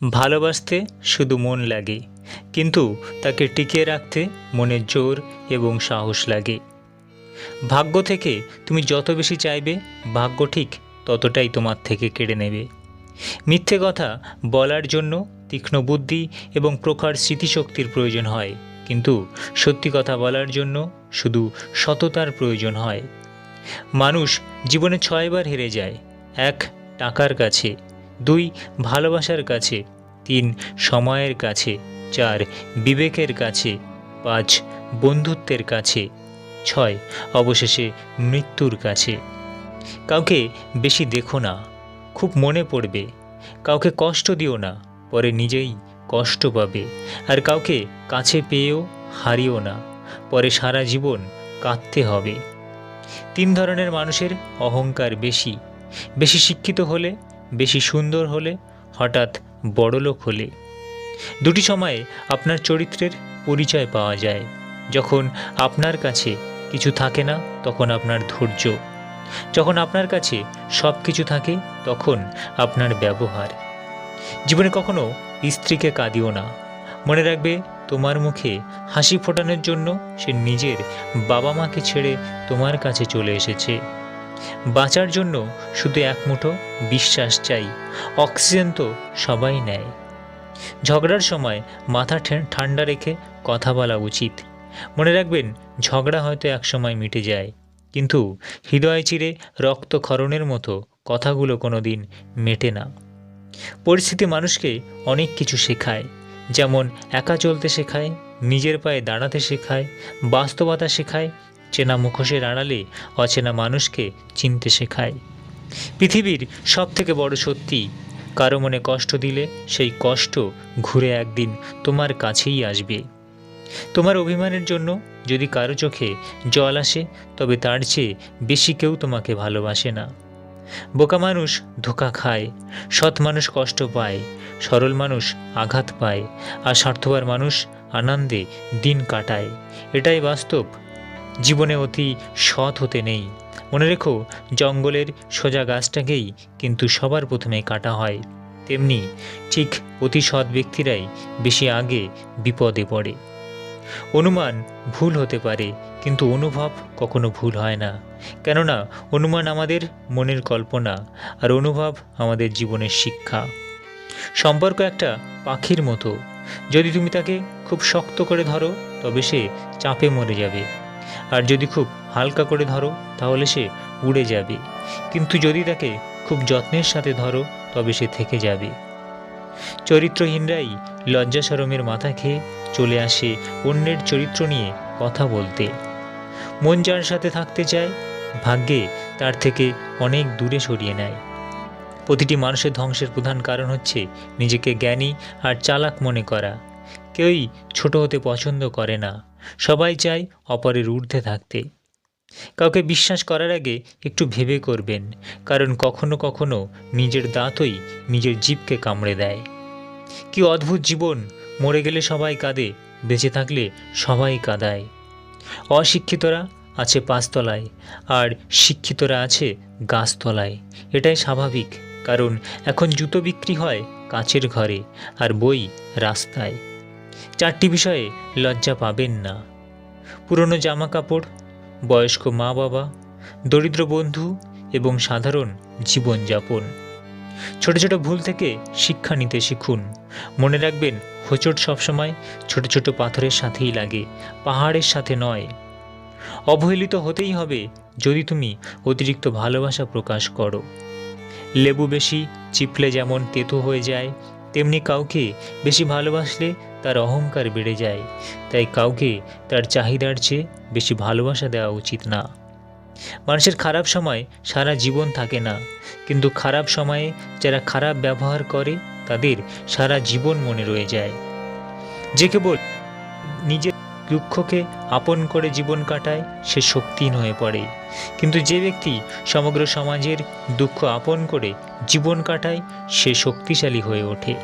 ভালোবাসতে শুধু মন লাগে, কিন্তু তাকে টিকিয়ে রাখতে মনের জোর এবং সাহস লাগে। ভাগ্য থেকে তুমি যত বেশি চাইবে, ভাগ্য ঠিক ততটাই তোমার থেকে কেড়ে নেবে। মিথ্যে কথা বলার জন্য তীক্ষ্ণ বুদ্ধি এবং প্রখর স্মৃতিশক্তির প্রয়োজন হয়, কিন্তু সত্যি কথা বলার জন্য শুধু সততার প্রয়োজন হয়। মানুষ জীবনে ছয়বার হেরে যায়, এক টাকার কাছে। দুই, ভালোবাসার কাছে, তিন, সময়ের কাছে, চার, বিবেকের কাছে, পাঁচ, বন্ধুত্বের কাছে, ছয়, অবশেষে মৃত্যুর কাছে। কাউকে বেশি দেখো না, খুব মনে পড়বে। কাউকে কষ্ট দিও না, পরে নিজেই কষ্ট পাবে। আর কাউকে কাছে পেয়েও হারিও না, পরে সারা জীবন কাঁদতে হবে। তিন ধরনের মানুষের অহংকার বেশি। বেশি শিক্ষিত হলে বেশি সুন্দর হলে হঠাৎ বড়লোক হলে। দুটি সময়ে আপনার চরিত্রের পরিচয় পাওয়া যায়। যখন আপনার কাছে কিছু থাকে না, তখন আপনার ধৈর্য। যখন আপনার কাছে সব কিছু থাকে, তখন আপনার ব্যবহার। জীবনে কখনো স্ত্রীকে কাঁদিও না। মনে রাখবে, তোমার মুখে হাসি ফোটানোর জন্য সে নিজের বাবা মাকে ছেড়ে তোমার কাছে চলে এসেছে। বাঁচার জন্য শুধু এক মুঠো বিশ্বাস চাই, অক্সিজেন তো সবাই নেয়। ঝগড়ার সময় মাথা ঠান্ডা রেখে কথা বলা উচিত। মনে রাখবেন, ঝগড়া হয়তো একসময় মিটে যায়, কিন্তু হৃদয় চিরে রক্তক্ষরণের মতো কথাগুলো কোনো দিন মেটে না। পরিস্থিতি মানুষকে অনেক কিছু শেখায়, যেমন একা চলতে শেখায়, নিজের পায়ে দাঁড়াতে শেখায়, বাস্তবতা শেখায় চেনা মুখোশের আড়ালে অচেনা মানুষকে চিনতে শেখায়। পৃথিবীর সব থেকে বড় সত্যি, কারও মনে কষ্ট দিলে সেই কষ্ট ঘুরে একদিন তোমার কাছেই আসবে। তোমার অভিমানের জন্য যদি কারও চোখে জল আসে, তবে তার চেয়ে বেশি কেউ তোমাকে ভালোবাসে না। বোকা মানুষ ধোকা খায়, সৎ মানুষ কষ্ট পায়, সরল মানুষ আঘাত পায়, আর স্বার্থপর মানুষ আনন্দে দিন কাটায়। এটাই বাস্তব জীবনে অতি সৎ হতে নেই। মনে রেখো, জঙ্গলের সোজা গাছটাকেই কিন্তু সবার প্রথমে কাটা হয়। তেমনি ঠিক অতি সৎ ব্যক্তিরাই বেশি আগে বিপদে পড়ে। অনুমান ভুল হতে পারে, কিন্তু অনুভব কখনো ভুল হয় না। কেননা, অনুমান আমাদের মনের কল্পনা আর অনুভব আমাদের জীবনের শিক্ষা। সম্পর্ক একটা পাখির মতো। যদি তুমি তাকে খুব শক্ত করে ধরো, তবে সে চাপে মরে যাবে। আর যদি খুব হালকা করে ধরো, তাহলে সে উড়ে যাবে। কিন্তু যদি তাকে খুব যত্নের সাথে ধরো, তবে সে থেকে যাবে। চরিত্রহীনরাই লজ্জা সরমের মাথা খেয়ে চলে আসে অন্যের চরিত্র নিয়ে কথা বলতে। মন যার সাথে থাকতে চায়, ভাগ্যে তার থেকে অনেক দূরে সরিয়ে নেয়। প্রতিটি মানুষের ধ্বংসের প্রধান কারণ হচ্ছে নিজেকে জ্ঞানী আর চালাক মনে করা। কেউই ছোট হতে পছন্দ করে না। সবাই চায় অপরের ঊর্ধ্বে থাকতে। কাউকে বিশ্বাস করার আগে একটু ভেবে করবেন, কারণ কখনো কখনো নিজের দাঁতই নিজের জীবকে কামড়ে দেয়। কি অদ্ভুত জীবন, মরে গেলে সবাই কাঁদে, বেঁচে থাকলে সবাই কাঁদায়। অশিক্ষিতরা আছে পাঁচতলায়, আর শিক্ষিতরা আছে গাছতলায়। এটাই স্বাভাবিক, কারণ এখন জুতো বিক্রি হয় কাচের ঘরে, আর বই রাস্তায়। চারটি বিষয়ে লজ্জা পাবেন না। পুরনো জামা কাপড় বয়স্ক মা বাবা দরিদ্র বন্ধু এবং সাধারণ জীবনযাপন। ছোট ছোট ভুল থেকে শিক্ষা নিতে শিখুন। মনে রাখবেন, হোঁচট সবসময় ছোট ছোট পাথরের সাথেই লাগে, পাহাড়ের সাথে নয়। অবহেলিত হতেই হবে যদি তুমি অতিরিক্ত ভালোবাসা প্রকাশ করো। লেবু বেশি, চিপলে যেমন তেতো হয়ে যায়, তেমনি কাউকে বেশি ভালোবাসলে তার অহংকার বেড়ে যায়। তাই কাউকে তার চাহিদার চেয়ে বেশি ভালোবাসা দেওয়া উচিত না। মানুষের খারাপ সময় সারা জীবন থাকে না। কিন্তু খারাপ সময়ে যারা খারাপ ব্যবহার করে, তাদের সারা জীবন মনে রয়ে যায়। যে কেবল নিজের দুঃখকে আপন করে জীবন কাটায়, সে শক্তিহীন হয়ে পড়ে। কিন্তু যে ব্যক্তি সমগ্র সমাজের দুঃখ আপন করে জীবন কাটায়, সে শক্তিশালী হয়ে ওঠে।